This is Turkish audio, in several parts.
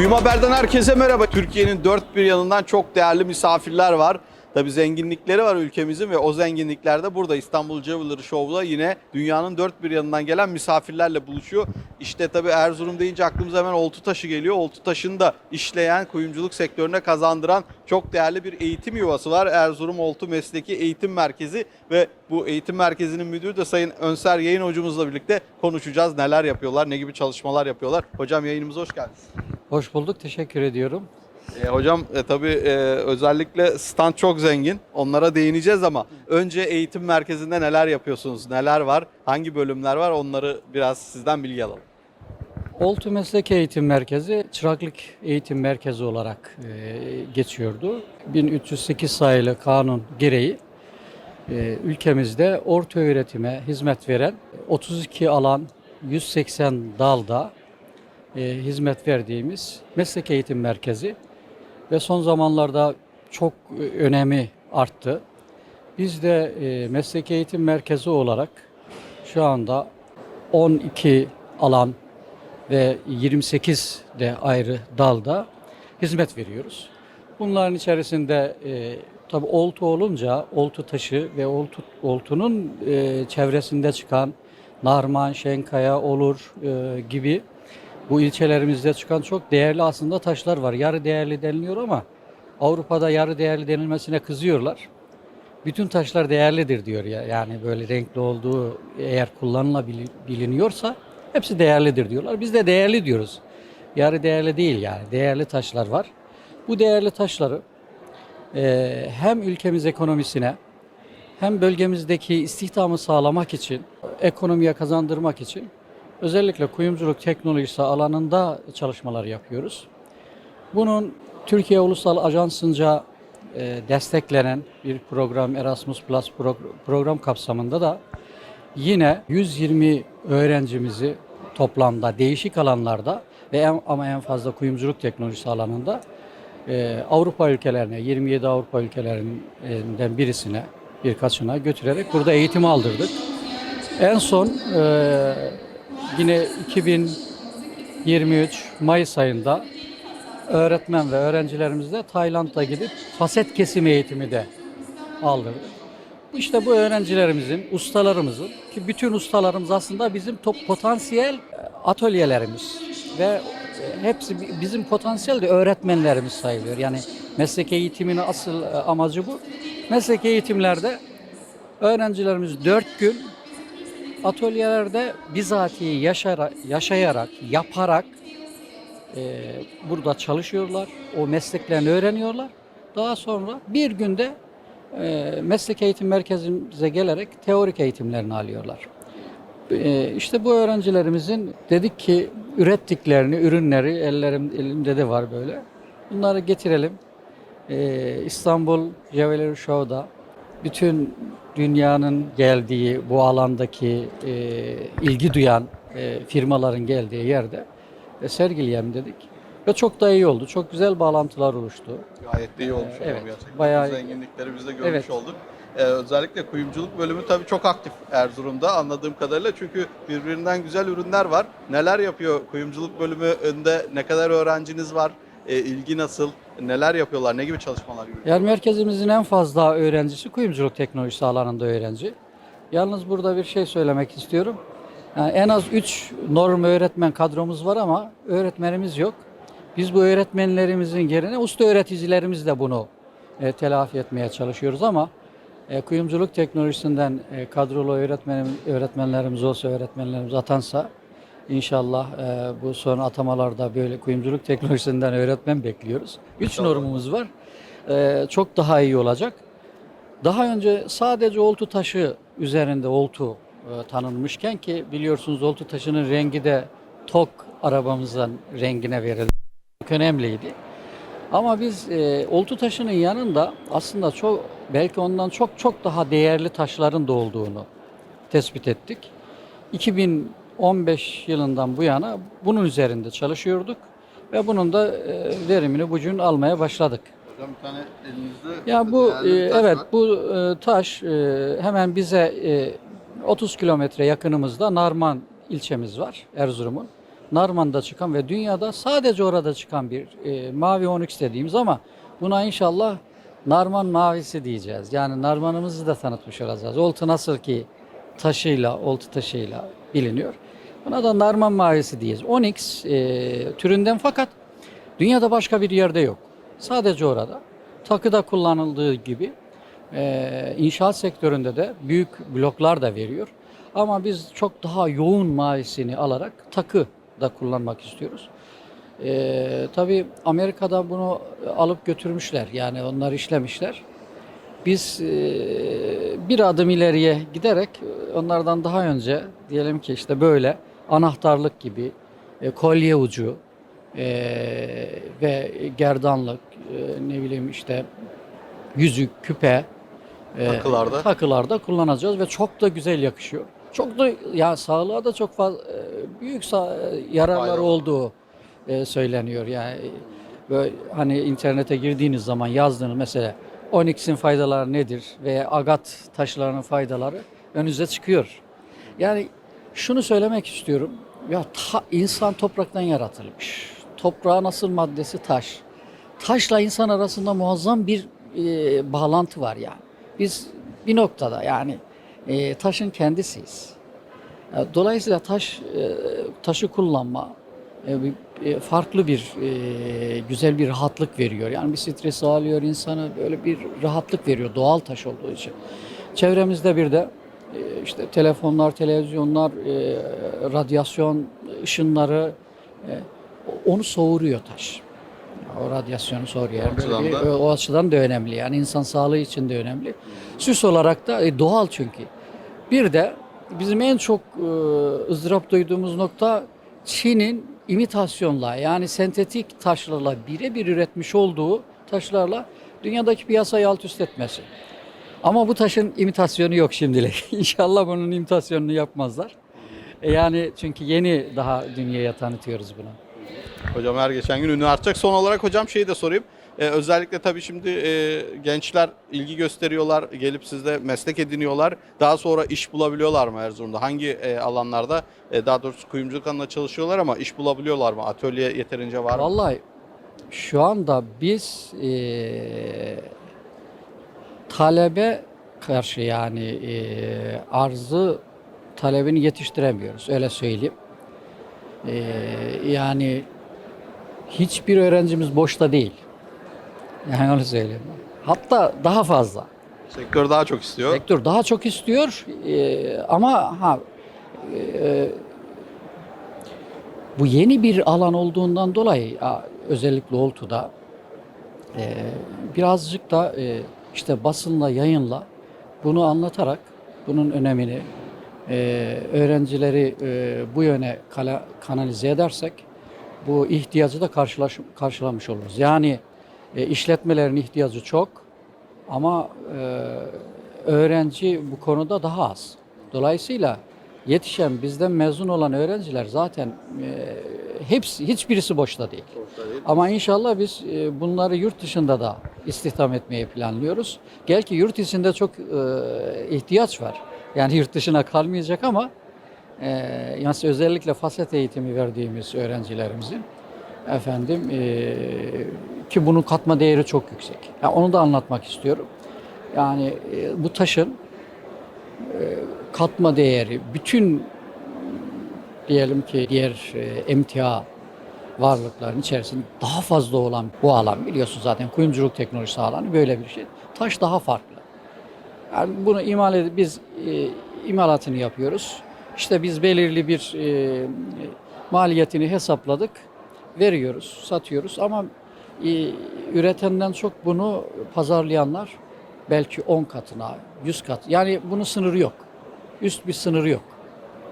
Kuyum Haber'den herkese merhaba. Türkiye'nin dört bir yanından çok değerli misafirler var. Tabii zenginlikleri var ülkemizin ve o zenginlikler de burada İstanbul Jewelry Show'da yine dünyanın dört bir yanından gelen misafirlerle buluşuyor. İşte tabii Erzurum deyince aklımıza hemen oltu taşı geliyor. Oltu taşını da işleyen, kuyumculuk sektörüne kazandıran çok değerli bir eğitim yuvası var. Erzurum Oltu Mesleki Eğitim Merkezi ve bu eğitim merkezinin müdürü de Sayın Önser Yayın hocamızla birlikte konuşacağız. Neler yapıyorlar, ne gibi çalışmalar yapıyorlar. Hocam yayınımıza hoş geldiniz. Hoş bulduk, teşekkür ediyorum. E, hocam e, tabii e, özellikle stand çok zengin. Onlara değineceğiz ama önce eğitim merkezinde neler yapıyorsunuz? Neler var? Hangi bölümler var? Onları biraz sizden bilgi alalım. Oltu Meslek Eğitim Merkezi, çıraklık eğitim merkezi olarak e, geçiyordu. 1308 sayılı kanun gereği e, ülkemizde orta öğretime hizmet veren 32 alan 180 dalda e, hizmet verdiğimiz meslek eğitim merkezi ve son zamanlarda çok önemi arttı. Biz de e, meslek eğitim merkezi olarak şu anda 12 alan ve 28 de ayrı dalda hizmet veriyoruz. Bunların içerisinde e, tabi oltu olunca oltu taşı ve oltu, oltunun e, çevresinde çıkan Narman, Şenkaya, Olur e, gibi bu ilçelerimizde çıkan çok değerli aslında taşlar var. Yarı değerli deniliyor ama Avrupa'da yarı değerli denilmesine kızıyorlar. Bütün taşlar değerlidir diyor ya. Yani böyle renkli olduğu eğer kullanılabiliyorsa hepsi değerlidir diyorlar. Biz de değerli diyoruz. Yarı değerli değil yani. Değerli taşlar var. Bu değerli taşları e, hem ülkemiz ekonomisine hem bölgemizdeki istihdamı sağlamak için, ekonomiye kazandırmak için özellikle kuyumculuk teknolojisi alanında çalışmalar yapıyoruz. Bunun Türkiye Ulusal Ajansı'nca e, desteklenen bir program Erasmus Plus pro- program kapsamında da yine 120 öğrencimizi toplamda değişik alanlarda ve en, ama en fazla kuyumculuk teknolojisi alanında e, Avrupa ülkelerine, 27 Avrupa ülkelerinden birisine, birkaçına götürerek burada eğitim aldırdık. En son e, yine 2023 Mayıs ayında öğretmen ve öğrencilerimizle Tayland'a gidip faset kesim eğitimi de aldırdık. İşte bu öğrencilerimizin, ustalarımızın ki bütün ustalarımız aslında bizim top potansiyel e, atölyelerimiz ve e, hepsi bi- bizim potansiyel de öğretmenlerimiz sayılıyor. Yani meslek eğitiminin asıl e, amacı bu. Meslek eğitimlerde öğrencilerimiz dört gün atölyelerde bizatihi yaşara, yaşayarak, yaparak e, burada çalışıyorlar. O mesleklerini öğreniyorlar. Daha sonra bir günde e, meslek eğitim merkezimize gelerek teorik eğitimlerini alıyorlar. E, işte bu öğrencilerimizin dedik ki ürettiklerini, ürünleri ellerim elimde de var böyle. Bunları getirelim. E, İstanbul Jewelry Show'da bütün dünyanın geldiği bu alandaki e, ilgi duyan e, firmaların geldiği yerde e, sergileyelim dedik. Ve çok da iyi oldu. Çok güzel bağlantılar oluştu. Gayet de iyi olmuş hocam Evet, gerçekten. bayağı- zenginlikleri biz de görmüş Evet. olduk. Ee, özellikle kuyumculuk bölümü tabii çok aktif Erzurum'da anladığım kadarıyla. Çünkü birbirinden güzel ürünler var. Neler yapıyor kuyumculuk bölümü önünde? Ne kadar öğrenciniz var? Ee, ilgi nasıl? Neler yapıyorlar? Ne gibi çalışmalar yürütüyor? Yani merkezimizin en fazla öğrencisi kuyumculuk teknolojisi alanında öğrenci. Yalnız burada bir şey söylemek istiyorum. Yani en az 3 norm öğretmen kadromuz var ama öğretmenimiz yok. Biz bu öğretmenlerimizin yerine usta öğreticilerimizle bunu e, telafi etmeye çalışıyoruz ama e, kuyumculuk teknolojisinden e, kadrolu öğretmenim, öğretmenlerimiz olsa, öğretmenlerimiz atansa inşallah e, bu son atamalarda böyle kuyumculuk teknolojisinden öğretmen bekliyoruz. Üç İnşallah. normumuz var. E, çok daha iyi olacak. Daha önce sadece oltu taşı üzerinde oltu e, tanınmışken ki biliyorsunuz oltu taşının rengi de tok arabamızın rengine verildi. Çok önemliydi. Ama biz e, oltu taşının yanında aslında çok belki ondan çok çok daha değerli taşların da olduğunu tespit ettik. 2015 yılından bu yana bunun üzerinde çalışıyorduk ve bunun da e, verimini bugün almaya başladık. Hocam bir tane elinizde Ya bu değerli bir e, taş evet var. bu e, taş e, hemen bize e, 30 kilometre yakınımızda Narman ilçemiz var Erzurum'un. Narman'da çıkan ve dünyada sadece orada çıkan bir e, mavi onyx dediğimiz ama buna inşallah Narman mavisi diyeceğiz. Yani Narman'ımızı da tanıtmış olacağız. Oltu nasıl ki taşıyla, oltu taşıyla biliniyor. Buna da Narman mavisi diyeceğiz. Onyx e, türünden fakat dünyada başka bir yerde yok. Sadece orada. Takıda kullanıldığı gibi e, inşaat sektöründe de büyük bloklar da veriyor. Ama biz çok daha yoğun mavisini alarak takı da kullanmak istiyoruz. E, tabii Amerika'da bunu alıp götürmüşler. Yani onlar işlemişler. Biz e, bir adım ileriye giderek onlardan daha önce diyelim ki işte böyle anahtarlık gibi e, kolye ucu e, ve gerdanlık e, ne bileyim işte yüzük, küpe e, Takılarda. takılarda kullanacağız ve çok da güzel yakışıyor. Çok da ya sağlığa da çok fazla e, büyük sa- yararlar olduğu e, söyleniyor. Yani böyle hani internete girdiğiniz zaman yazdığınız mesela Onyx'in faydaları nedir veya agat taşlarının faydaları önünüze çıkıyor. Yani şunu söylemek istiyorum. Ya ta- insan topraktan yaratılmış. Toprağın asıl maddesi taş. Taşla insan arasında muazzam bir e, bağlantı var yani. Biz bir noktada yani e, taşın kendisiyiz. E, Dolayısıyla taş e, taşı kullanma e, e, farklı bir e, güzel bir rahatlık veriyor. Yani bir stres alıyor insanı böyle bir rahatlık veriyor doğal taş olduğu için. Çevremizde bir de işte telefonlar, televizyonlar, e, radyasyon ışınları e, onu soğuruyor taş. O radyasyonu soğuruyor. Böyle açıdan bir- da- o açıdan da önemli. Yani insan sağlığı için de önemli. Süs olarak da e, doğal çünkü. Bir de bizim en çok e, ızdırap duyduğumuz nokta Çin'in imitasyonla yani sentetik taşlarla birebir üretmiş olduğu taşlarla dünyadaki piyasayı alt üst etmesi. Ama bu taşın imitasyonu yok şimdilik. İnşallah bunun imitasyonunu yapmazlar. E, Yani çünkü yeni daha dünyaya tanıtıyoruz bunu. Hocam her geçen gün ünlü artacak. Son olarak hocam şeyi de sorayım. Ee, özellikle tabii şimdi e, gençler ilgi gösteriyorlar, gelip sizde meslek ediniyorlar. Daha sonra iş bulabiliyorlar mı Erzurum'da? Hangi e, alanlarda? E, daha doğrusu kuyumculuk alanında çalışıyorlar ama iş bulabiliyorlar mı? Atölye yeterince var mı? Vallahi şu anda biz eee, talebe karşı yani eee, arzı talebini yetiştiremiyoruz öyle söyleyeyim. Eee, yani hiçbir öğrencimiz boşta değil. Yani onu söyleyeyim. Hatta daha fazla. Sektör daha çok istiyor. Sektör daha çok istiyor eee, ama ha eee, bu yeni bir alan olduğundan dolayı özellikle Oltu'da eee, birazcık da eee, işte basınla yayınla bunu anlatarak bunun önemini eee, öğrencileri eee, bu yöne kala- kanalize edersek bu ihtiyacı da karşılaş, karşılamış oluruz. Yani e, işletmelerin ihtiyacı çok ama e, öğrenci bu konuda daha az. Dolayısıyla yetişen bizden mezun olan öğrenciler zaten e, hepsi hiçbirisi boşta değil. Ama inşallah biz e, bunları yurt dışında da istihdam etmeyi planlıyoruz. Gel ki yurt içinde çok e, ihtiyaç var. Yani yurt dışına kalmayacak ama e, yani özellikle faset eğitimi verdiğimiz öğrencilerimizin efendim e, ki bunun katma değeri çok yüksek. Yani onu da anlatmak istiyorum. Yani e, bu taşın e, katma değeri bütün diyelim ki diğer emtia varlıkların içerisinde daha fazla olan bu alan biliyorsun zaten kuyumculuk teknolojisi alanı böyle bir şey. Taş daha farklı. Yani bunu imal edip biz e, imalatını yapıyoruz. İşte biz belirli bir e, maliyetini hesapladık, veriyoruz, satıyoruz ama e, üretenden çok bunu pazarlayanlar belki 10 katına, 100 kat. Yani bunun sınırı yok. Üst bir sınırı yok.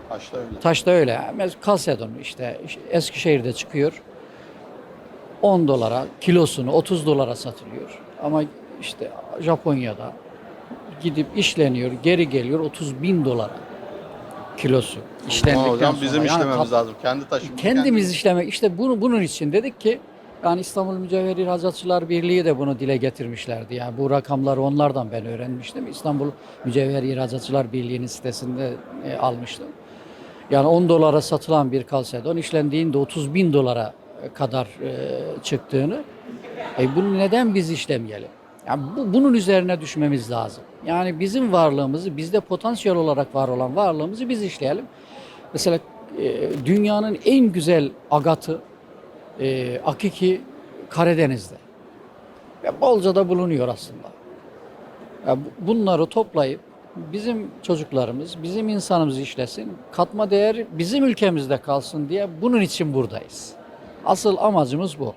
Taşta öyle. Taşta öyle. Mesela Kalsedon işte Eskişehir'de çıkıyor. 10 dolara kilosunu 30 dolara satılıyor. Ama işte Japonya'da gidip işleniyor, geri geliyor 30 bin dolara kilosu. İşlendikten hocam sonra. bizim Yani işlememiz lazım. Kendi taşımızı Kendimiz işlemek işte bunu bunun için dedik ki yani İstanbul Mücevher İhracatçılar Birliği de bunu dile getirmişlerdi. Yani bu rakamları onlardan ben öğrenmiştim. İstanbul Mücevher İhracatçılar Birliği'nin sitesinde e, almıştım. Yani 10 dolara satılan bir kalsedon işlendiğinde 30 bin dolara kadar e, çıktığını e, bunu neden biz işlemeyelim? Yani bu, bunun üzerine düşmemiz lazım. Yani bizim varlığımızı, bizde potansiyel olarak var olan varlığımızı biz işleyelim. Mesela e, dünyanın en güzel agatı, e, akiki Karadeniz'de. Ve bolca da bulunuyor aslında. Ya bu- bunları toplayıp bizim çocuklarımız, bizim insanımız işlesin, katma değer bizim ülkemizde kalsın diye bunun için buradayız. Asıl amacımız bu.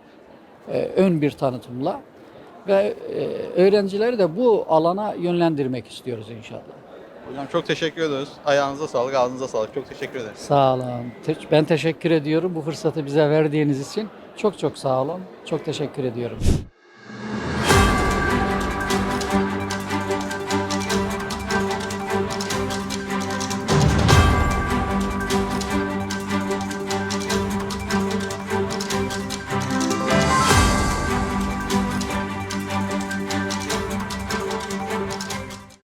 Ee, ön bir tanıtımla ve e, öğrencileri de bu alana yönlendirmek istiyoruz inşallah. Hocam çok teşekkür ediyoruz. Ayağınıza sağlık, ağzınıza sağlık. Çok teşekkür ederiz. Sağ olun. Te- Ben teşekkür ediyorum bu fırsatı bize verdiğiniz için. Çok çok sağ olun. Çok teşekkür ediyorum.